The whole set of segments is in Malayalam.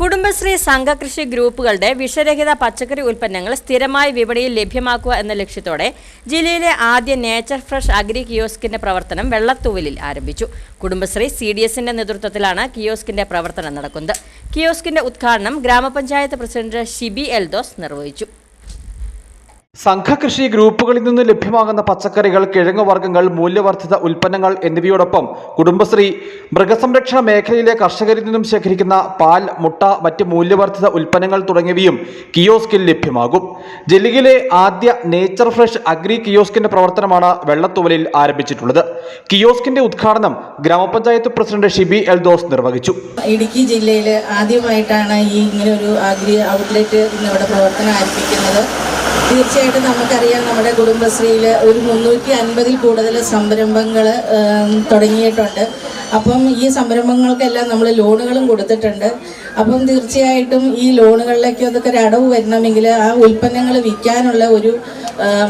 കുടുംബശ്രീ സംഘകൃഷി ഗ്രൂപ്പുകളുടെ വിഷരഹിത പച്ചക്കറി ഉൽപ്പന്നങ്ങൾ സ്ഥിരമായി വിപണിയിൽ ലഭ്യമാക്കുക എന്ന ലക്ഷ്യത്തോടെ ജില്ലയിലെ ആദ്യ നേച്ചർ ഫ്രഷ് അഗ്രി കിയോസ്കിന്റെ പ്രവർത്തനം വെള്ളത്തൂവലിൽ ആരംഭിച്ചു. കുടുംബശ്രീ സി ഡി എസിന്റെ നേതൃത്വത്തിലാണ് കിയോസ്കിന്റെ പ്രവർത്തനം നടക്കുന്നത്. കിയോസ്കിന്റെ ഉദ്ഘാടനം ഗ്രാമപഞ്ചായത്ത് പ്രസിഡന്റ് ഷിബി എൽദോസ് നിർവഹിച്ചു. സംഘകൃഷി ഗ്രൂപ്പുകളിൽ നിന്ന് ലഭ്യമാകുന്ന പച്ചക്കറികൾ കിഴങ്ങുവർഗങ്ങൾ മൂല്യവർദ്ധിത ഉൽപ്പന്നങ്ങൾ എന്നിവയോടൊപ്പം കുടുംബശ്രീ മൃഗസംരക്ഷണ മേഖലയിലെ കർഷകരിൽ നിന്നും ശേഖരിക്കുന്ന പാൽ മുട്ട മറ്റ് മൂല്യവർദ്ധിത ഉൽപ്പന്നങ്ങൾ തുടങ്ങിയവയും കിയോസ്കിൽ ലഭ്യമാകും. ജില്ലയിലെ ആദ്യ നേച്ചർ ഫ്രഷ് അഗ്രി കിയോസ്കിന്റെ പ്രവർത്തനമാണ് വെള്ളത്തുവലിൽ ആരംഭിച്ചിട്ടുള്ളത്. കിയോസ്കിന്റെ ഉദ്ഘാടനം ഗ്രാമപഞ്ചായത്ത് പ്രസിഡന്റ് ഷിബി എൽദോസ് നിർവഹിച്ചു. ഇടുക്കി ജില്ലയിൽ ആദ്യമായിട്ടാണ് ഈ ഇങ്ങനെ ഒരു അഗ്രി ഔട്ട്ലെറ്റ് ഇന്നിവിടെ പ്രവർത്തനം ആരംഭിക്കുന്നത്. തീർച്ചയായിട്ടും നമുക്കറിയാം നമ്മുടെ കുടുംബശ്രീയിൽ ഒരു മുന്നൂറ്റി അൻപതിൽ കൂടുതൽ സംരംഭങ്ങൾ തുടങ്ങിയിട്ടുണ്ട്. അപ്പം ഈ സംരംഭങ്ങൾക്കെല്ലാം നമ്മൾ ലോണുകളും കൊടുത്തിട്ടുണ്ട്. അപ്പം തീർച്ചയായിട്ടും ഈ ലോണുകളിലേക്ക് അതൊക്കെ ഒരു അടവ് വരണമെങ്കിൽ ആ ഉൽപ്പന്നങ്ങൾ വിൽക്കാനുള്ള ഒരു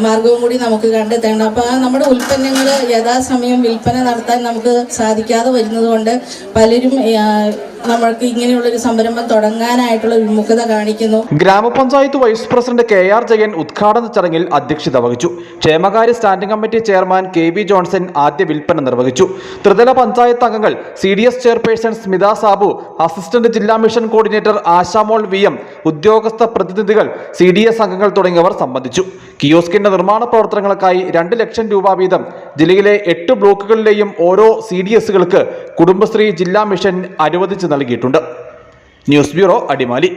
മാർഗവും കൂടി നമുക്ക് കണ്ടെത്തണം. അപ്പോൾ ആ നമ്മുടെ ഉൽപ്പന്നങ്ങൾ യഥാസമയം വിൽപ്പന നടത്താൻ നമുക്ക് സാധിക്കാതെ വരുന്നതുകൊണ്ട് പലരും ആ, ഇങ്ങനെയുള്ള ഒരു സംരംഭം തുടങ്ങാനായിട്ടുള്ള വിമുഖത കാണിക്കുന്നു. ഗ്രാമപഞ്ചായത്ത് vice president K R Jayan ഉദ്ഘാടന ചടങ്ങിൽ അധ്യക്ഷത വഹിച്ചു. ക്ഷേമകാര്യ standing committee chairman K V Johnson ആദ്യ വിൽപ്പന നിർവഹിച്ചു. ത്രിതല പഞ്ചായത്ത് അംഗങ്ങൾ C D S chairperson Smitha Sabu assistant ജില്ലാ mission coordinator Ashamol V M ഉദ്യോഗസ്ഥ പ്രതിനിധികൾ സി ഡി എസ് അംഗങ്ങൾ തുടങ്ങിയവർ സംബന്ധിച്ചു. കിയോസ്കിന്റെ നിർമ്മാണ പ്രവർത്തനങ്ങൾക്കായി രണ്ട് ലക്ഷം രൂപ വീതം ജില്ലയിലെ എട്ട് ബ്ലോക്കുകളിലെയും ഓരോ സി ഡി എസുകൾക്ക് കുടുംബശ്രീ ജില്ലാ മിഷൻ അനുവദിച്ച് നൽകിയിട്ടുണ്ട്. News bureau Adimali.